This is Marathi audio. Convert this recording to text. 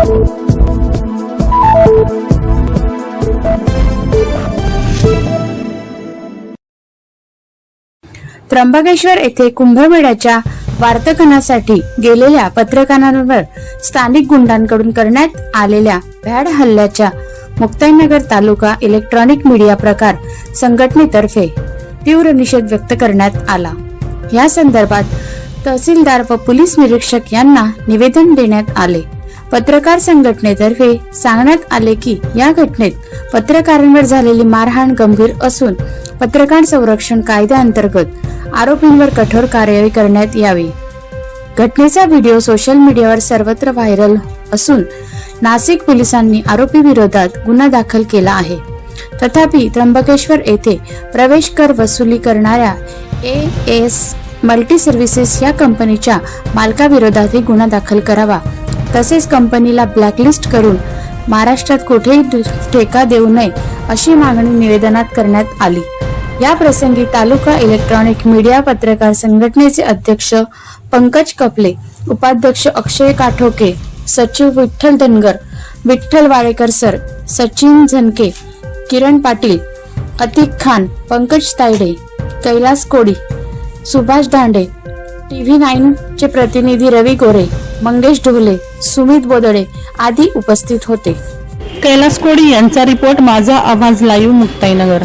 त्र्यंबकेश्वर येथे कुंभमेळ्याच्या वार्तकनासाठी गेलेल्या पत्रकारांवर स्थानिक गुंडांकडून करण्यात आलेल्या भ्याड हल्ल्याच्या मुक्ताईनगर तालुका इलेक्ट्रॉनिक मीडिया प्रकार संघटनेतर्फे तीव्र निषेध व्यक्त करण्यात आला. या संदर्भात तहसीलदार व पोलीस निरीक्षक यांना निवेदन देण्यात आले. पत्रकार संघटनेतर्फे सांगण्यात आले की या घटनेत पत्रकारांवर झालेली मारहाण गंभीर असून पत्रकार संरक्षण कायद्याअंतर्गत आरोपींवर कठोर कार्यवाही करण्यात यावी. घटनेचा व्हिडिओ सोशल मीडियावर सर्वत्र व्हायरल असून नाशिक पोलिसांनी आरोपी विरोधात गुन्हा दाखल केला आहे. तथापि त्र्यंबकेश्वर येथे प्रवेश कर वसुली करणाऱ्या ए एस मल्टी सर्व्हिसेस या कंपनीच्या मालकाविरोधातही गुन्हा दाखल करावा. तसेच कंपनीला ब्लॅकलिस्ट करून महाराष्ट्रात कुठेही ठेका देऊ नये अशी मागणी निवेदनात करण्यात आली. या प्रसंगी तालुका इलेक्ट्रॉनिक मीडिया पत्रकार संघटनेचे अध्यक्ष पंकज कपले उपाध्यक्ष अक्षय काठोके सचिव विठ्ठल धनगर विठ्ठल वाडेकर सर सचिन झनके किरण पाटील अतिक खान पंकज तायडे कैलास कोडी सुभाष दांडे टीव्ही नाईन चे प्रतिनिधी रवी गोरे मंगेश ढोले सुमित बोदडे आदी उपस्थित होते. कैलास कोडी यांचा रिपोर्ट माझा आवाज लाईव्ह मुक्ताईनगर.